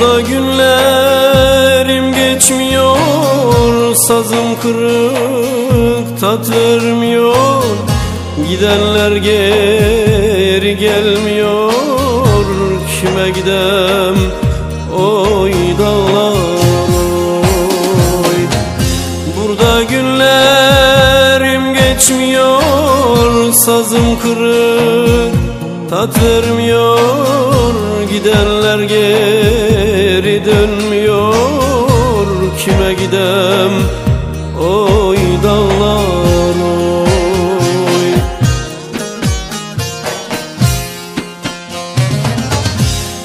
Yolda günlerim geçmiyor Sazım kırık tat vermiyor. Gidenler geri gelmiyor Kime gidem? Oy dağlar oy. Burada günlerim geçmiyor Sazım kırık tat vermiyor. Gidenler geri dönmüyor Kime gidem? Oy dağlar oy.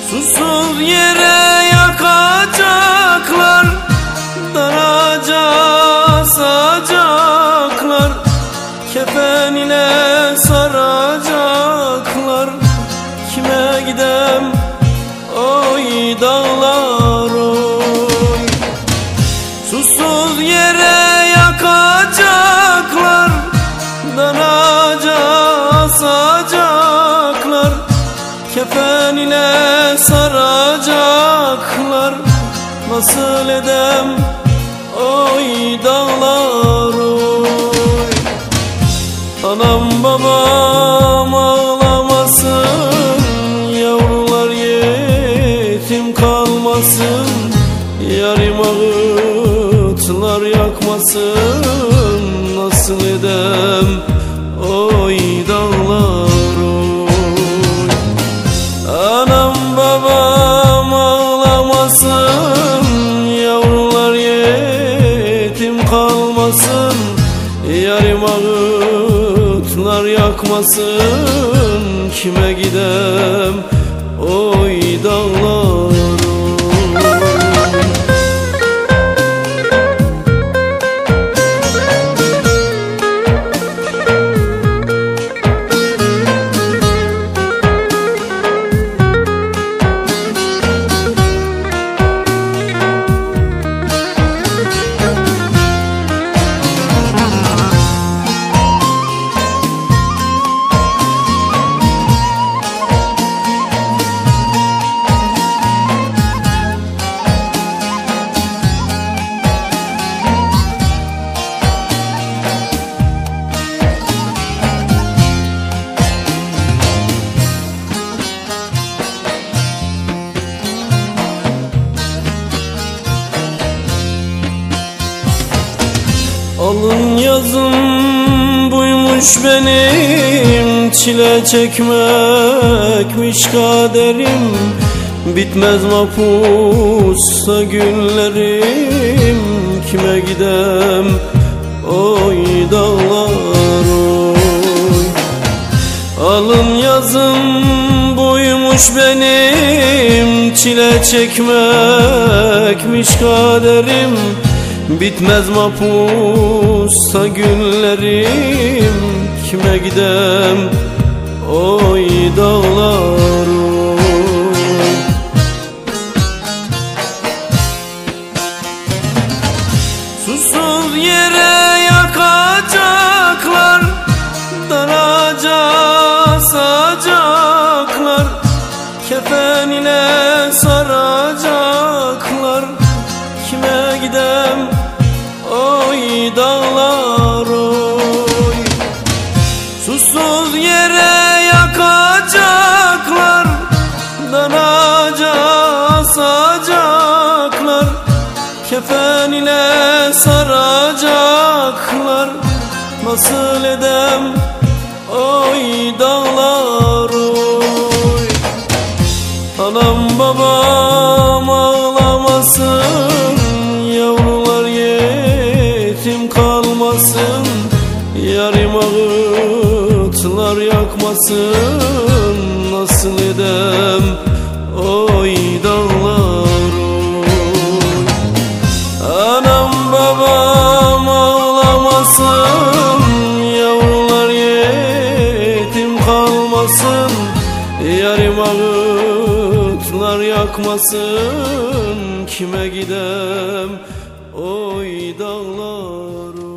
Susuz yere Nasıl edem? Oy dağlar oy. Anam babam ağlamasın Yavrular yetim kalmasın. Yarim ağıtlar yakmasın Nasıl edem? Oy kalmasın Yarim ağıtlar yakmasın. Kime gidem oy dağlar Alın yazım buymuş benim Çile çekmekmiş kaderim. Bitmez mapusta günlerim Kime gidem? Oy dağlar oy. Alın yazım buymuş benim Çile çekmekmiş kaderim Bitmez mapusta günlerim Kime gidem? Oy dağlar oy. Susuz yere yakacaklar Daraca sacaklar Kefen ile saracaklar Kime gidem Kefen ile saracaklar. Nasıl edem? Oy dağlar oy. Anam babam ağlamasın Yavrular yetim kalmasın. Yarim ağıtlar yakmasın Nasıl edem? Oy dağlar ağlamasın Yavrular yetim kalmasın Yarim ağıtlar yakmasın Kime gidem oy dağlar